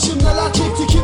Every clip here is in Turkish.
Karşımdalar çekti ki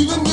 Even